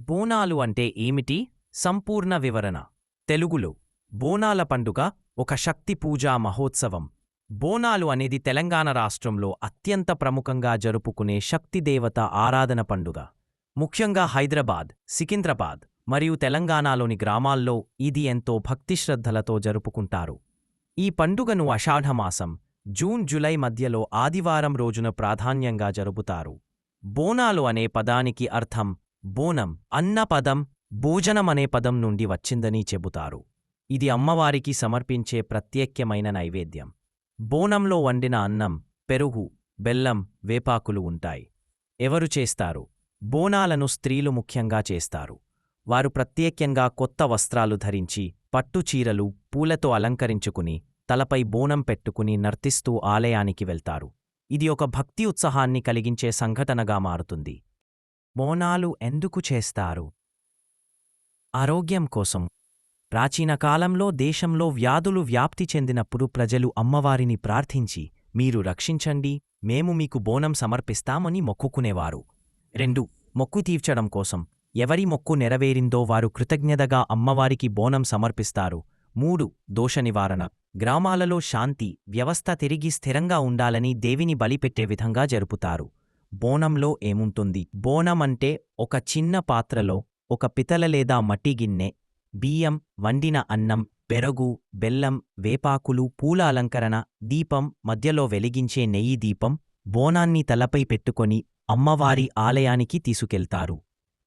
బోనాలు అంటే ఏమిటి? సంపూర్ణ వివరణ. తెలుగులో బోనాల పండుగ ఒక శక్తి పూజా మహోత్సవం. బోనాలు అనేది తెలంగాణ రాష్ట్రంలో అత్యంత ప్రముఖంగా జరుపుకునే శక్తిదేవత ఆరాధన పండుగ. ముఖ్యంగా హైదరాబాద్ సికింద్రాబాద్ మరియు తెలంగాణలోని గ్రామాల్లో ఇది ఎంతో భక్తిశ్రద్ధలతో జరుపుకుంటారు. ఈ పండుగను అషాఢమాసం జూన్ జులై మధ్యలో ఆదివారం రోజున ప్రాధాన్యంగా జరుపుతారు. బోనాలు అనే పదానికి అర్థం బోనం అన్న పదం భోజనం అనే పదం నుండి వచ్చిందని చెబుతారు. ఇది అమ్మవారికి సమర్పించే ప్రత్యేక్యమైన నైవేద్యం. బోనంలో వండిన అన్నం పెరుగు బెల్లం వేపాకులు ఉంటాయి. ఎవరు చేస్తారు? బోనాలను స్త్రీలు ముఖ్యంగా చేస్తారు. వారు ప్రత్యేక్యంగా కొత్త వస్త్రాలు ధరించి పట్టుచీరలు పూలతో అలంకరించుకుని తలపై బోనం పెట్టుకుని నర్తిస్తూ ఆలయానికి వెళ్తారు. ఇది ఒక భక్తి ఉత్సాహాన్ని కలిగించే సంఘటనగా మారుతుంది. బోనాలు ఎందుకు చేస్తారు? ఆరోగ్యం కోసం. ప్రాచీన కాలంలో దేశంలో వ్యాధులు వ్యాప్తి చెందినప్పుడు ప్రజలు అమ్మవారిని ప్రార్థించి మీరు రక్షించండి మేము మీకు బోనం సమర్పిస్తామని మొక్కుకునేవారు. రెండు. మొక్కు తీర్చడం కోసం. ఎవరి మొక్కు నెరవేరిందో వారు కృతజ్ఞతగా అమ్మవారికి బోనం సమర్పిస్తారు. మూడు. దోష నివారణ. గ్రామాలలో శాంతి వ్యవస్థ తిరిగి స్థిరంగా ఉండాలని దేవిని బలిపెట్టే విధంగా జరుపుతారు. బోనంలో ఏముంటుంది? బోనం అంటే ఒక చిన్న పాత్రలో ఒక పితల లేదా మట్టి గిన్నె బియ్యం వండిన అన్నం పెరగు బెల్లం వేపాకులు పూల అలంకరణ దీపం మధ్యలో వెలిగించే నెయ్యి దీపం బోనాన్ని తలపై పెట్టుకొని అమ్మవారి ఆలయానికి తీసుకెళ్తారు.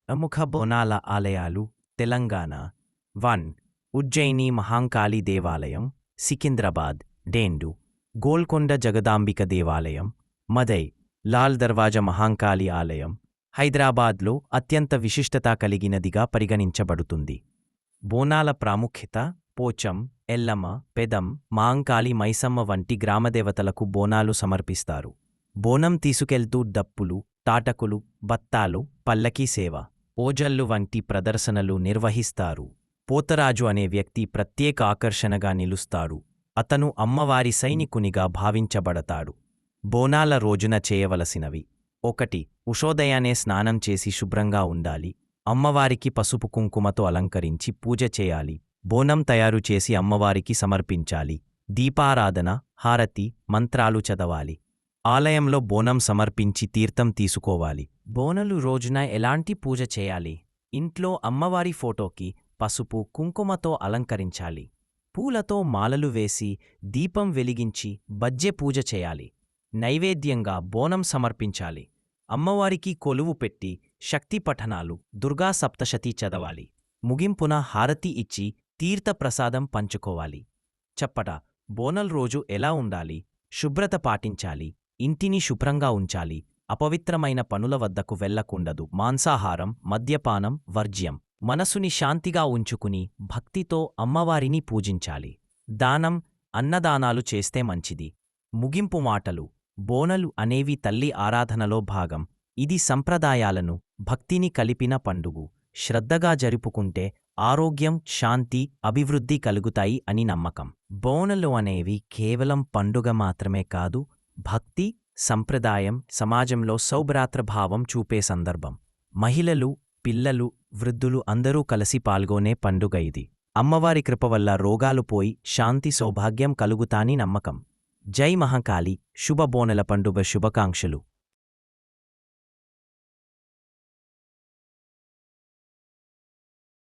ప్రముఖ బోనాల ఆలయాలు తెలంగాణ. వన్. ఉజ్జయిని మహాంకాళి దేవాలయం సికింద్రాబాద్. డేండు గోల్కొండ జగదాంబిక దేవాలయం మదై. లాల్ దర్వాజ మహాంకాళి ఆలయం హైదరాబాద్లో అత్యంత విశిష్టత కలిగినదిగా పరిగణించబడుతుంది. బోనాల ప్రాముఖ్యత పోచం ఎల్లమ్మ పెదం మాంకాళి మైసమ్మ వంటి గ్రామదేవతలకు బోనాలు సమర్పిస్తారు. బోనం తీసుకెళ్తూ డప్పులు తాటకులు బత్తాలు పల్లకీ సేవ ఓజల్లు వంటి ప్రదర్శనలు నిర్వహిస్తారు. పోతరాజు అనే వ్యక్తి ప్రత్యేక ఆకర్షణగా నిలుస్తాడు. అతను అమ్మవారి సైనికునిగా భావించబడతాడు. బోనాల రోజున చేయవలసినవి. ఒకటి ఉషోదయానే స్నానం చేసి శుభ్రంగా ఉండాలి. అమ్మవారికి పసుపు కుంకుమతో అలంకరించి పూజ చేయాలి. బోనం తయారు చేసి అమ్మవారికి సమర్పించాలి. దీపారాధన హారతి మంత్రాలు చదవాలి. ఆలయంలో బోనం సమర్పించి తీర్థం తీసుకోవాలి. బోనలు రోజున ఎలాంటి పూజ చేయాలి? ఇంట్లో అమ్మవారి ఫోటోకి పసుపు కుంకుమతో అలంకరించాలి. పూలతో మాలలు వేసి దీపం వెలిగించి బజ్జె పూజ చేయాలి. నైవేద్యంగా బోనం సమర్పించాలి. అమ్మవారికి కొలువు పెట్టి శక్తి పఠనాలు దుర్గా సప్తశతి చదవాలి. ముగింపున హారతి ఇచ్చి తీర్థప్రసాదం పంచుకోవాలి. చెప్పట బోనల్ రోజు ఎలా ఉండాలి? శుభ్రత పాటించాలి. ఇంటిని శుభ్రంగా ఉంచాలి. అపవిత్రమైన పనుల వద్దకు వెళ్ళకుండదు మాంసాహారం మద్యపానం వర్జ్యం. మనసుని శాంతిగా ఉంచుకుని భక్తితో అమ్మవారిని పూజించాలి. దానం అన్నదానాలు చేస్తే మంచిది. ముగింపు మాటలు బోనలు అనేవి తల్లి ఆరాధనలో భాగం. ఇది సంప్రదాయాలను భక్తిని కలిపిన పండుగు. శ్రద్ధగా జరుపుకుంటే ఆరోగ్యం శాంతి అభివృద్ధి కలుగుతాయి అని నమ్మకం. బోనలు అనేవి కేవలం పండుగ మాత్రమే కాదు భక్తి సంప్రదాయం సమాజంలో సౌభ్రాతృభావం చూపే సందర్భం. మహిళలు పిల్లలు వృద్ధులు అందరూ కలిసి పాల్గొనే పండుగ ఇది. అమ్మవారి కృప వల్ల రోగాలు పోయి శాంతి సౌభాగ్యం కలుగుతాని నమ్మకం. జై మహాకాళి శుభ బోనల పండుగ శుభాకాంక్షలు